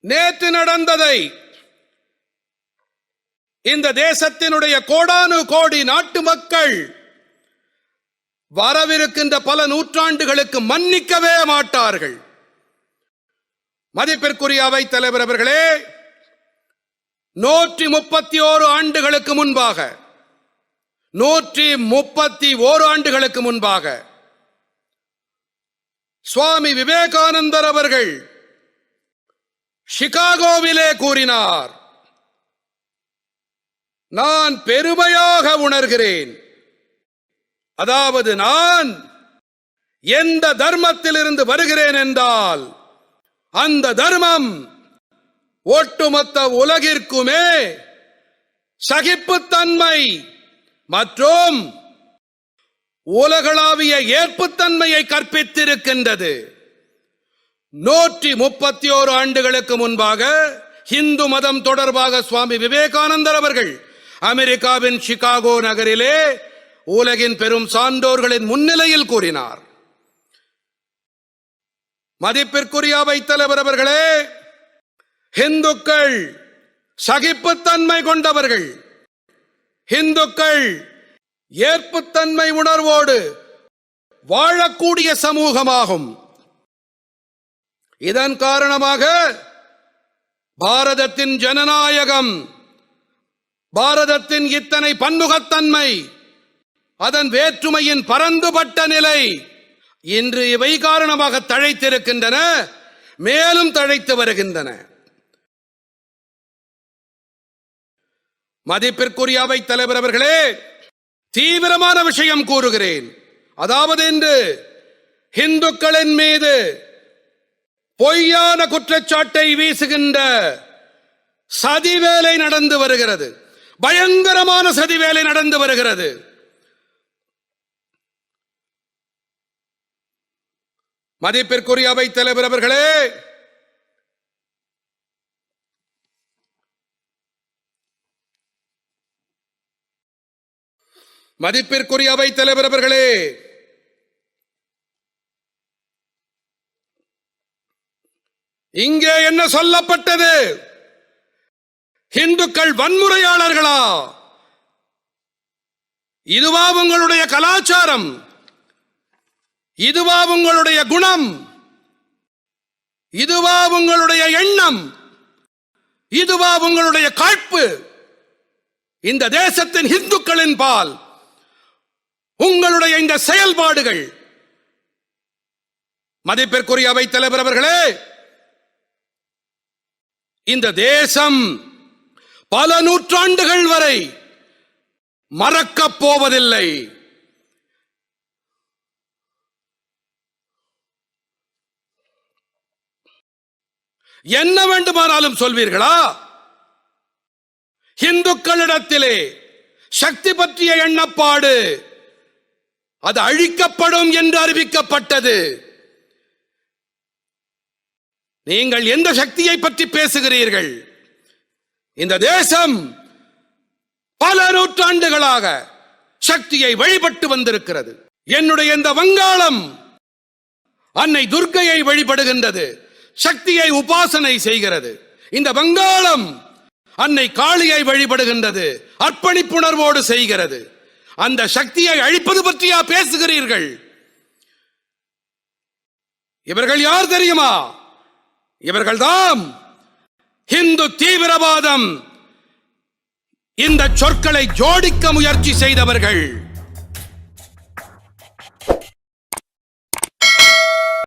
நேற்று நடந்ததை இந்த தேசத்தினுடைய கோடானு கோடி நாட்டு மக்கள் வரவிருக்கின்ற பல நூற்றாண்டுகளுக்கு மன்னிக்கவே மாட்டார்கள். மதிப்பிற்குரிய அவை தலைவர் அவர்களே நூற்றி முப்பத்தி ஓரு ஆண்டுகளுக்கு முன்பாக நூற்றி முப்பத்தி ஓரு ஆண்டுகளுக்கு முன்பாக சுவாமி விவேகானந்தர் அவர்கள் சிகாகோவிலே கூறினார் நான் பெருமையாக உணர்கிறேன். அதாவது நான் எந்த தர்மத்திலிருந்து வருகிறேன் என்றால் அந்த தர்மம் ஒட்டுமொத்த உலகிற்குமே சகிப்புத்தன்மை மற்றும் உலகளாவிய ஏற்புத்தன்மையை கற்பித்திருக்கின்றது. நூற்றி முப்பத்தி ஓரு ஆண்டுகளுக்கு முன்பாக இந்து மதம் தொடர்பாக சுவாமி விவேகானந்தர் அவர்கள் அமெரிக்காவின் சிகாகோ நகரிலே உலகின் பெரும் சான்றோர்களின் முன்னிலையில் கூறினார். மதிப்பிற்குரிய அவைத் தலைவர் அவர்களே ஹிந்துக்கள் சகிப்புத்தன்மை கொண்டவர்கள். ஹிந்துக்கள் ஏற்புத்தன்மை உணர்வோடு வாழக்கூடிய சமூகமாகும். இதன் காரணமாக பாரதத்தின் ஜனநாயகம் பாரதத்தின் இத்தனை பன்முகத்தன்மை அதன் வேற்றுமையின் பரந்துபட்ட நிலை இன்று இவை காரணமாக தழைத்திருக்கின்றன மேலும் தழைத்து வருகின்றன. மதிப்பிற்குரிய அவை தலைவர் அவர்களே தீவிரமான விஷயம் கூறுகிறேன். அதாவது இன்று இந்துக்களின் மீது பொய்யான குற்றச்சாட்டை வீசுகின்ற சதி வேலை நடந்து வருகிறது. பயங்கரமான சதி வேலை நடந்து வருகிறது. மதிப்பிற்குரிய அவை தலைவர் அவர்களே மதிப்பிற்குரிய அவை தலைவர் அவர்களே இங்கே என்ன சொல்லப்பட்டது? இந்துக்கள் வன்முறையாளர்களா? இதுவா உங்களுடைய கலாச்சாரம்? இதுவா உங்களுடைய குணம்? இதுவா உங்களுடைய எண்ணம்? இதுவா உங்களுடைய காழ்ப்பு? இந்த தேசத்தின் இந்துக்களின் பால் உங்களுடைய இந்த செயல்பாடுகள். மதிப்பிற்குரிய அவைத் தலைவர் அவர்களே இந்த தேசம் பல நூற்றாண்டுகள் வரை மறக்கப் போவதில்லை என்ன வேண்டுமானாலும் சொல்வீர்களா? இந்துக்களிடத்திலே சக்தி பற்றிய எண்ணப்பாடு அது அழிக்கப்படும் என்று அறிவிக்கப்பட்டது. நீங்கள் எந்த சக்தியை பற்றி பேசுகிறீர்கள்? இந்த தேசம் பல நூற்றாண்டுகளாக சக்தியை வழிபட்டு வந்திருக்கிறது. என்னுடைய இந்த வங்காளம் அன்னை துர்க்கையை வழிபடுகின்றது சக்தியை உபாசனை செய்கிறது. இந்த வங்காளம் அன்னை காளியை வழிபடுகின்றது அர்ப்பணிப்புணர்வோடு செய்கிறது. அந்த சக்தியை அழிப்பது பற்றியா பேசுகிறீர்கள்? இவர்கள் யார் தெரியுமா? இவர்கள்தான் இந்து தீவிரவாதம் இந்த சொற்களை ஜோடிக்க முயற்சி செய்தவர்கள்.